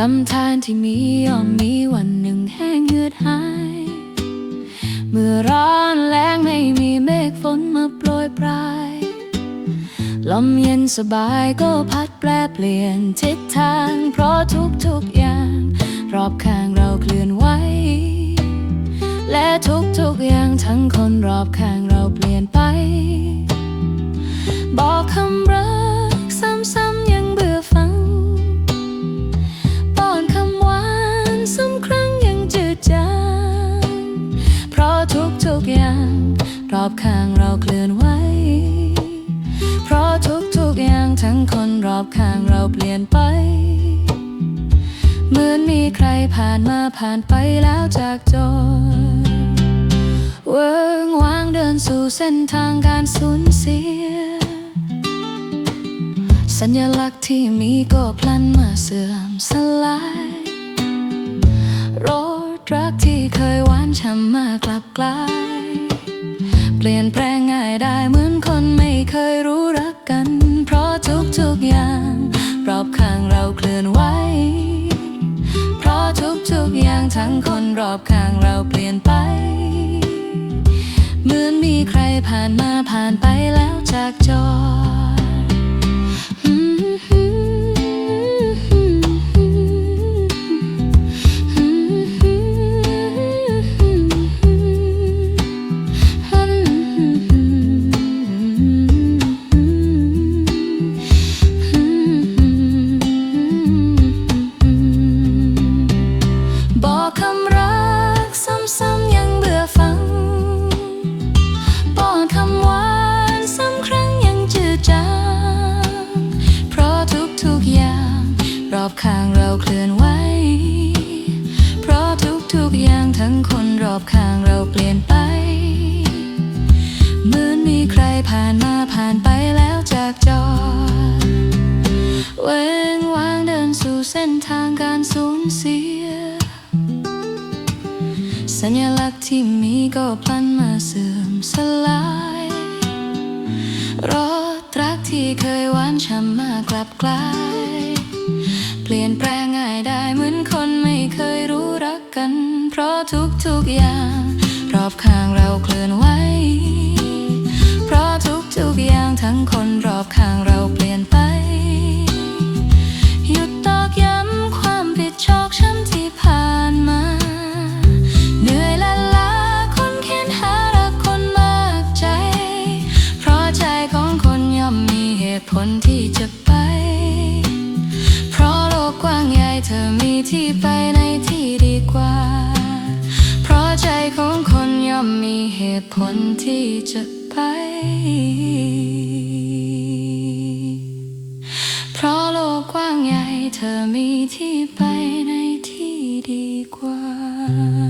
ลำธารที่มีย่อมมีวันหนึ่งแห้งเหือดหาย เมื่อร้อนแรงไม่มีเมฆฝนมาโปรยปลาย ลมเย็นสบายก็พัดแปรเปลี่ยนทิศทาง เพราะทุกๆอย่าง รอบข้างเราเคลื่อนไหว และทุกๆอย่างทั้งคนรอบข้างเราเปลี่ยนไป อบข้างเราเคลื่อนไหว เพราะทุกๆอย่างทั้งคนรอบข้างเราเปลี่ยนไป เหมือนมีใครผ่านมาผ่านไปแล้วจากจอเวิงวางเดินสู่เส้นทางการสูญเสีย สัญลักษณ์ที่มีก็พลันมาเสื่อมสลายรถรักที่เคยหวานฉ่ำมากลับกลาย ปลี่ยนแปลงง่ายได้เหมือนคนไม่เคยรู้รักกัน เพราะทุกๆอย่าง รอบข้างเราเคลื่อนไหว เพราะทุกๆอย่างทั้งคนรอบข้างเราเปลี่ยนไป เหมือนมีใครผ่านมาผ่านไปแล้วจากจอ อบข้างเราเคลื่อนไหว เพราะทุกๆอย่างทั้งคนรอบข้างเราเปลี่ยนไป เหมือนมีใครผ่านมาผ่านไปแล้วจากจอ เว้งวางเดินสู่เส้นทางการสูญเสีย สัญลักษณ์ที่มีก็พลันมาเสื่อมสลายรถรักที่เคยหวานฉ่ำมากลับกลาย เปลี่ยนแปลงง่ายได้เหมือนคนไม่เคยรู้รักกัน เพราะทุกๆอย่าง รอบข้างเราเคลื่อนไหว เพราะทุกๆอย่างทั้งคนรอบข้างเราเปลี่ยนไป หยุดตอกย้ำความผิดชอกช้ำที่ผ่านมา เหนื่อยและล้าคนเขียนหารักคนมากใจ เพราะใจของคนย่อมมีเหตุผลที่จะ ตุผลที่จะไป เพราะโลกกว้างใหญ่เธอมีที่ไปในที่ดีกว่า